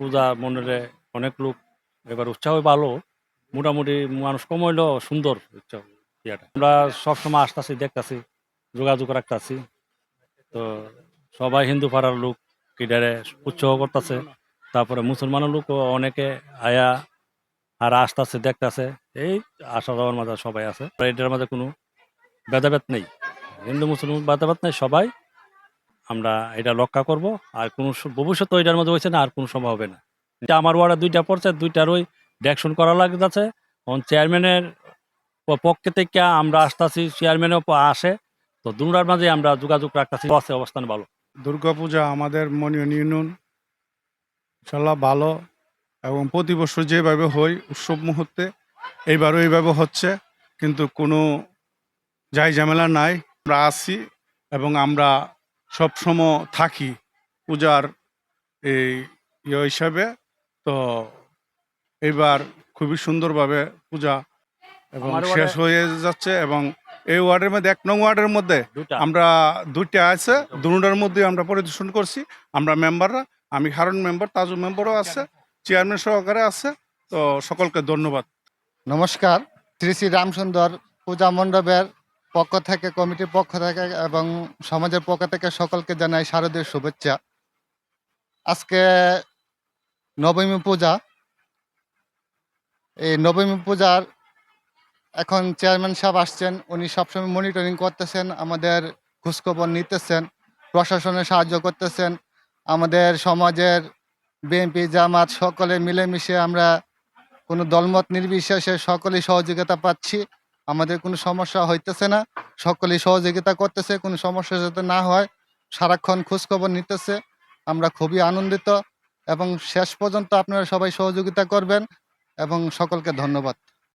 পূজা মনের অনেক লোক এবার উৎসাহ ভালো মোটামুটি মানুষ কম সুন্দর উৎসব ইয়েটা আমরা সবসময় আসতেছি, দেখতাছি, যোগাযোগ রাখতেছি। তো সবাই হিন্দু পাড়ার লোক কিডারে উৎসাহ করতেছে। তারপরে মুসলমানের লোক অনেকে আয়া আর আসতেছে, দেখতাছে। এই আসা যাওয়ার মাঝে সবাই আছে। এটার মাঝে কোনো ভেদাভেদ নেই। হিন্দু, মুসলমান ভেদাভেদ নেই, সবাই আমরা এটা রক্ষা করব। আর কোনো ভবিষ্যতে এটার মধ্যে হয়েছে না, আর কোনো সময় হবে না। এটা আমার ওয়ার্ডে দুইটা পড়ছে, দুইটার ওই ডেকশন করা লাগতেছে। এখন চেয়ারম্যানের পক্ষে থেকে আমরা আসতেছি চেয়ারম্যানও আসে। তো দুটার মাঝে আমরা যোগাযোগ রাখতেছি আছে অবস্থান ভালো। দুর্গাপূজা আমাদের মনীয় ইউনিয়ন ইনশাল্লাহ ভালো এবং প্রতি বছর যেভাবে হয়, উৎসব মুহূর্তে এইবারও এইভাবে হচ্ছে। কিন্তু কোনো যাই ঝামেলা নাই। আমরা আসি এবং আমরা সবসময় থাকি পূজার এই ইয়ে হিসাবে। তো এইবার খুবই সুন্দরভাবে পূজা এবং শেষ হয়ে যাচ্ছে এবং এই ওয়ার্ডের মধ্যে এক নং ওয়ার্ডের মধ্যে আমরা দুইটা আছে। দুটার মধ্যে আমরা পরিদর্শন করছি। আমরা মেম্বাররা আমি হারুন মেম্বার তাজু মেম্বারও আছে চেয়ারম্যান সহকারে আছে। তো সকলকে ধন্যবাদ। নমস্কার। শ্রী শ্রী রামসুন্দর পূজা মণ্ডপের পক্ষ থেকে, কমিটির পক্ষ থেকে এবং সমাজের পক্ষ থেকে সকলকে জানাই শারদীয় শুভেচ্ছা। আজকে নবমী পূজা। এই নবমী পূজার এখন চেয়ারম্যান সাহেব আসছেন, উনি সবসময় মনিটরিং করতেছেন, আমাদের খোঁজখবর নিতেছেন, প্রশাসনে সাহায্য করতেছেন, আমাদের সমাজের বিএনপি, জামাত সকলে মিলেমিশে আমরা কোনো দলমত নির্বিশেষে সকলেই সহযোগিতা পাচ্ছি। আমাদের কোনো সমস্যা হইতেছে না। সকলেই সহযোগিতা করতেছে, কোনো সমস্যা যাতে না হয়, সারাক্ষণ খোঁজখবর নিতেছে। আমরা খুবই আনন্দিত এবং শেষ পর্যন্ত আপনারা সবাই সহযোগিতা করবেন এবং সকলকে ধন্যবাদ।